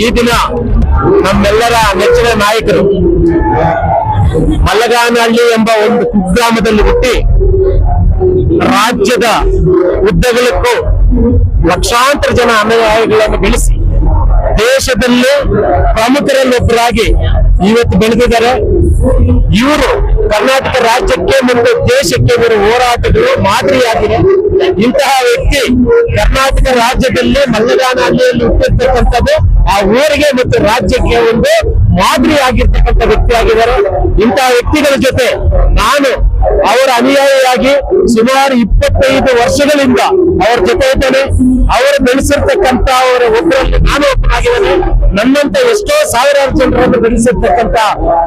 ಈ ದಿನ ನಮ್ಮೆಲ್ಲರ ನೆಚ್ಚಿನ ನಾಯಕರು ಮಲ್ಲಗಾನಹಳ್ಳಿ ಎಂಬ ಒಂದು ಕುಗ್ರಾಮದಲ್ಲಿ ಹುಟ್ಟಿ ರಾಜ್ಯದ ಉದ್ದಗಲಕ್ಕೂ ಲಕ್ಷಾಂತರ ಜನ ಅನುಯಾಯಿಗಳನ್ನು ಬೆಳೆಸಿ ದೇಶದಲ್ಲೇ ಪ್ರಮುಖರಲ್ಲೊಬ್ಬರಾಗಿ ಇವತ್ತು ಬೆಳೆದಿದ್ದಾರೆ. ಇವರು ಕರ್ನಾಟಕ ರಾಜ್ಯಕ್ಕೆ ಮತ್ತು ದೇಶಕ್ಕೆ ಇವರು ಹೋರಾಟಗಳು ಮಾದರಿಯಾಗಿದೆ. ಇಂತಹ ವ್ಯಕ್ತಿ ಕರ್ನಾಟಕ ರಾಜ್ಯದಲ್ಲಿ ಮಲ್ಲಗಾನಹಳ್ಳಿಯಲ್ಲಿ ಹುಟ್ಟಿರ್ತಕ್ಕಂಥದ್ದು, ಆ ಊರಿಗೆ ಮತ್ತು ರಾಜ್ಯಕ್ಕೆ ಒಂದು ಮಾದರಿ ಆಗಿರ್ತಕ್ಕಂಥ ವ್ಯಕ್ತಿ ಆಗಿದ್ದಾರೆ ಇಂತಹ ವ್ಯಕ್ತಿಗಳ ಜೊತೆ ನಾನು ಅವರ ಅನುಯಾಯಿಯಾಗಿ ಸುಮಾರು ಇಪ್ಪತ್ತೈದು ವರ್ಷಗಳಿಂದ ಅವ್ರ ಜೊತೆ ಇದ್ದೇನೆ. ಅವರು ಬೆಳೆಸಿರ್ತಕ್ಕಂತ ಅವರ ಒಬ್ಬರಲ್ಲಿ ನಾನು ಒಬ್ಬನಾಗಿದ್ದೇನೆ. ನನ್ನಂತ ಎಷ್ಟೋ ಸಾವಿರಾರು ಜನರನ್ನು ಬೆಳೆಸಿರ್ತಕ್ಕಂತ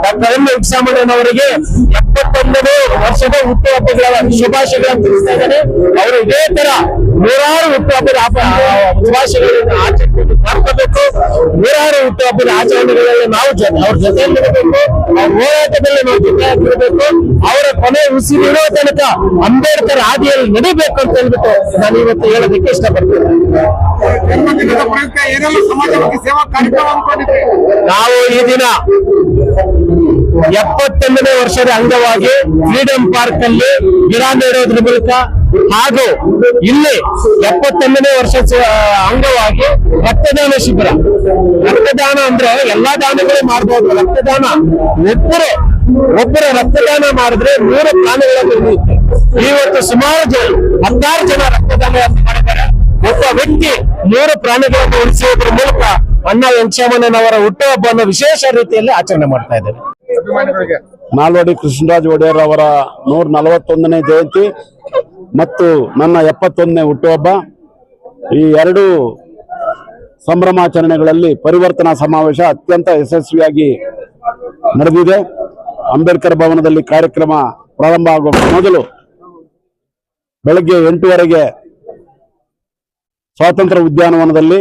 ಡಾಕ್ಟರ್ ಎಂ ವೆಂಕಟರಾಮಣ್ಣನವರಿಗೆ ಎಪ್ಪತ್ತೊಂದನೇ ವರ್ಷದ ಹುಟ್ಟುಹಬ್ಬಗಳ ಶುಭಾಶಯಗಳನ್ನು ತಿಳಿಸ್ತಾ ಇದ್ದಾರೆ ಅವರು ಇದೇ ತರ ನೂರಾರು ಹುಟ್ಟುಹಬ್ಬದ ಶುಭಾಶಯಗಳನ್ನು ಆಚರಣೆ ಮಾಡ್ಕೋಬೇಕು ನೂರಾರು ಹುಟ್ಟುಹಬ್ಬದ ಆಚರಣೆಗಳಲ್ಲಿ ನಾವು ಅವ್ರ ಅವ್ರ ಜೊತೆಯಲ್ಲಿರಬೇಕು. ಅವ್ರ ಹೋರಾಟದಲ್ಲಿ ನಾವು ಜೊತೆಯಾಗಿರ್ಬೇಕು. ಅವರ ಕೊನೆ ಉಸಿರಿರೋ ತನಕ ಅಂಬೇಡ್ಕರ್ ಹಾದಿಯಲ್ಲಿ ನಡಿಬೇಕು ಅಂತ ಹೇಳ್ಬಿಟ್ಟು ನಾನು ಇವತ್ತು ಹೇಳೋದಕ್ಕೆ ಇಷ್ಟಪಡ್ತೇನೆ. ನಾವು ಈ ದಿನ ಎಪ್ಪತ್ತೊಂದನೇ ವರ್ಷದ ಅಂಗವಾಗಿ ಫ್ರೀಡಂ ಪಾರ್ಕ್ ಅಲ್ಲಿ ಗಿಡ ನೆಡೋದ್ರ ಮೂಲಕ ಹಾಗೂ ಇಲ್ಲಿ ಎಪ್ಪತ್ತೊಂದನೇ ವರ್ಷ ಅಂಗವಾಗಿ ರಕ್ತದಾನ ಶಿಬಿರ. ರಕ್ತದಾನ ಅಂದ್ರೆ ಎಲ್ಲಾ ದಾನಗಳು ಮಾಡಬಹುದು ರಕ್ತದಾನ ಒಬ್ಬರು, ಒಬ್ಬರ ರಕ್ತದಾನ ಮಾಡಿದ್ರೆ ನೂರು ಪ್ರಾಣಿಗಳನ್ನು ಉಳಿಯುತ್ತೆ. ಇವತ್ತು ಸುಮಾರು ಜನ, ಹತ್ತಾರು ಜನ ರಕ್ತದಾನ ಮಾಡಿದ್ದಾರೆ. ಒಬ್ಬ ವ್ಯಕ್ತಿ ನೂರು ಪ್ರಾಣಿಗಳನ್ನು ಉಳಿಸುವುದರ ಮೂಲಕ ಅಣ್ಣ ವೆಂಕಟರಾಮಣ್ಣನವರ ಹುಟ್ಟುಹಬ್ಬವನ್ನು ವಿಶೇಷ ರೀತಿಯಲ್ಲಿ ಆಚರಣೆ ಮಾಡ್ತಾ ಇದ್ದಾರೆ ನಾಲ್ವಡಿ ಕೃಷ್ಣರಾಜ್ ಒಡೆಯರ್ ಅವರ ನೂರ ನಲವತ್ತೊಂದನೇ ಜಯಂತಿ ಮತ್ತು ನನ್ನ ಎಪ್ಪತ್ತೊಂದನೇ ಹುಟ್ಟುಹಬ್ಬ. ಈ ಎರಡು ಸಂಭ್ರಮಾಚರಣೆಗಳಲ್ಲಿ ಪರಿವರ್ತನಾ ಸಮಾವೇಶ ಅತ್ಯಂತ ಯಶಸ್ವಿಯಾಗಿ ನಡೆದಿದೆ. ಅಂಬೇಡ್ಕರ್ ಭವನದಲ್ಲಿ ಕಾರ್ಯಕ್ರಮ ಪ್ರಾರಂಭ ಆಗುವ ಮೊದಲು ಬೆಳಗ್ಗೆ ಎಂಟುವರೆಗೆ ಸ್ವಾತಂತ್ರ್ಯ ಉದ್ಯಾನವನದಲ್ಲಿ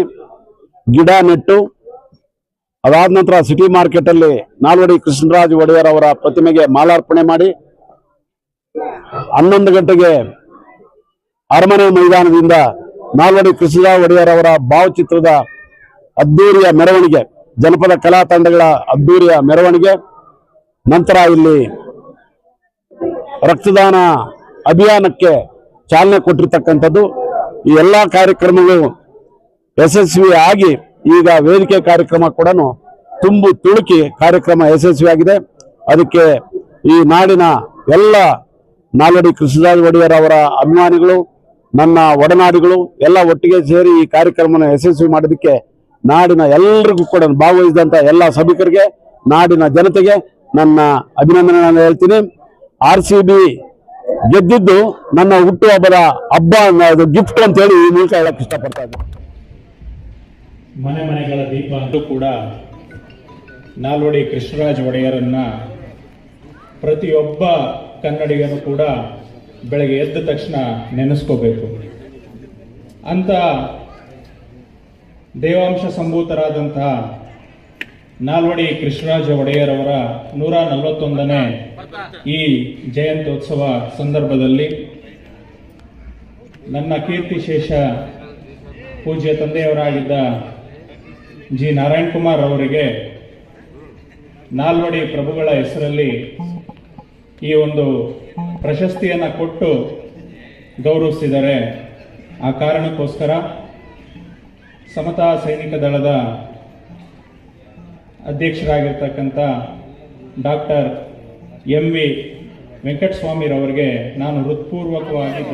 ಗಿಡ ನೆಟ್ಟು ಅದಾದ ನಂತರ ಸಿಟಿ ಮಾರ್ಕೆಟ್ ಅಲ್ಲಿ ನಾಲ್ವಡಿ ಕೃಷ್ಣರಾಜ್ ಒಡೆಯರ್ ಅವರ ಪ್ರತಿಮೆಗೆ ಮಾಲಾರ್ಪಣೆ ಮಾಡಿ ಹನ್ನೊಂದು ಗಂಟೆಗೆ ಅರಮನೆ ಮೈದಾನದಿಂದ ನಾಲ್ವಡಿ ಕೃಷ್ಣರಾಜ್ ಒಡೆಯರ್ ಅವರ ಭಾವಚಿತ್ರದ ಅದ್ದೂರಿಯ ಮೆರವಣಿಗೆ, ಜನಪದ ಕಲಾ ತಂಡಗಳ ಅದ್ದೂರಿಯ ಮೆರವಣಿಗೆ, ನಂತರ ಇಲ್ಲಿ ರಕ್ತದಾನ ಅಭಿಯಾನಕ್ಕೆ ಚಾಲನೆ ಕೊಟ್ಟಿರ್ತಕ್ಕಂಥದ್ದು. ಈ ಎಲ್ಲ ಕಾರ್ಯಕ್ರಮಗಳು ಯಶಸ್ವಿ ಆಗಿ ಈಗ ವೇದಿಕೆ ಕಾರ್ಯಕ್ರಮ ಕೂಡ ತುಂಬು ತುಳುಕಿ ಕಾರ್ಯಕ್ರಮ ಯಶಸ್ವಿಯಾಗಿದೆ. ಅದಕ್ಕೆ ಈ ನಾಡಿನ ಎಲ್ಲ ನಾಲ್ವಡಿ ಕೃಷ್ಣರಾಜ ಒಡೆಯರ್ ಅವರ ಅಭಿಮಾನಿಗಳು, ನನ್ನ ಒಡನಾಡಿಗಳು ಎಲ್ಲ ಒಟ್ಟಿಗೆ ಸೇರಿ ಈ ಕಾರ್ಯಕ್ರಮವನ್ನು ಯಶಸ್ವಿ ಮಾಡೋದಕ್ಕೆ ನಾಡಿನ ಎಲ್ಲರಿಗೂ ಕೂಡ ಭಾಗವಹಿಸಿದಂಥ ಎಲ್ಲ ಸಭಿಕರಿಗೆ, ನಾಡಿನ ಜನತೆಗೆ ನನ್ನ ಅಭಿನಂದನೆ ಹೇಳ್ತೀನಿ. ಆರ್ ಸಿ ಬಿ ಗೆದ್ದಿದ್ದು ನನ್ನ ಹುಟ್ಟುಹಬ್ಬದ ಹಬ್ಬ ಗಿಫ್ಟ್ ಅಂತ ಹೇಳಿ ಈ ಮೂಲಕ ಹೇಳಕ್ ಇಷ್ಟಪಡ್ತಾ ಇದ್ದೀನಿ. ಮನೆ ಮನೆಗಳ ದೀಪ ಅಂತೂ ಕೂಡ ನಾಲ್ವಡಿ ಕೃಷ್ಣರಾಜ ಒಡೆಯರನ್ನ ಪ್ರತಿಯೊಬ್ಬ ಕನ್ನಡಿಗನು ಕೂಡ ಬೆಳಗ್ಗೆ ಎದ್ದ ತಕ್ಷಣ ನೆನೆಸ್ಕೋಬೇಕು. ಅಂತ ದೇವಾಂಶ ಸಂಭೂತರಾದಂತಹ ನಾಲ್ವಡಿ ಕೃಷ್ಣರಾಜ ಒಡೆಯರವರ ನೂರ ನಲವತ್ತೊಂದನೇ ಈ ಜಯಂತ್ಯೋತ್ಸವ ಸಂದರ್ಭದಲ್ಲಿ ನನ್ನ ಕೀರ್ತಿಶೇಷ ಪೂಜ್ಯ ತಂದೆಯವರಾಗಿದ್ದ ಜಿ. ನಾರಾಯಣ್ ಕುಮಾರ್ ಅವರಿಗೆ ನಾಲ್ವಡಿ ಪ್ರಭುಗಳ ಹೆಸರಲ್ಲಿ ಈ ಒಂದು ಪ್ರಶಸ್ತಿಯನ್ನು ಕೊಟ್ಟು ಗೌರವಿಸಿದ್ದಾರೆ ಆ ಕಾರಣಕ್ಕೋಸ್ಕರ ಸಮತಾ ಸೈನಿಕ ದಳದ ಅಧ್ಯಕ್ಷರಾಗಿರ್ತಕ್ಕಂಥ ಡಾಕ್ಟರ್ ಎಂ ವಿ ವೆಂಕಟಸ್ವಾಮಿರವರಿಗೆ ನಾನು ಹೃತ್ಪೂರ್ವಕವಾಗಿ